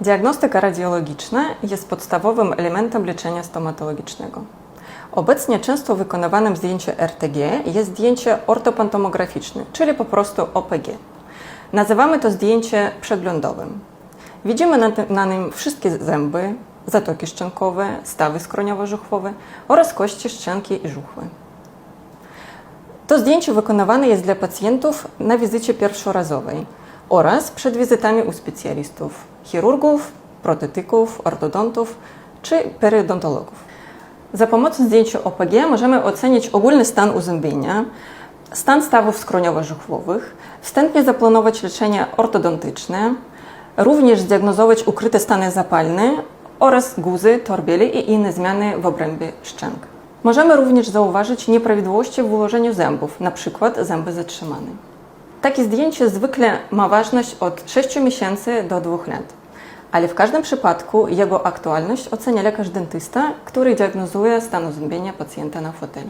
Diagnostyka radiologiczna jest podstawowym elementem leczenia stomatologicznego. Obecnie często wykonywanym zdjęcie RTG jest zdjęcie ortopantomograficzne, czyli po prostu OPG. Nazywamy to zdjęcie przeglądowym. Widzimy na, tym- na nim wszystkie zęby, zatoki szczękowe, stawy skroniowo-żuchwowe oraz kości szczęki i żuchwy. To zdjęcie wykonywane jest dla pacjentów na wizycie pierwszorazowej oraz przed wizytami u specjalistów, chirurgów, protetyków, ortodontów czy periodontologów. Za pomocą zdjęcia OPG możemy ocenić ogólny stan uzębienia, stan stawów skroniowo-żuchwowych, wstępnie zaplanować leczenie ortodontyczne, również zdiagnozować ukryte stany zapalne oraz guzy, torbieli i inne zmiany w obrębie szczęk. Możemy również zauważyć nieprawidłowości w ułożeniu zębów, np. zęby zatrzymane. Takie zdjęcie zwykle ma ważność od 6 miesięcy do 2 lat, ale w każdym przypadku jego aktualność ocenia lekarz dentysta, który diagnozuje stan uzębienia pacjenta na fotelu.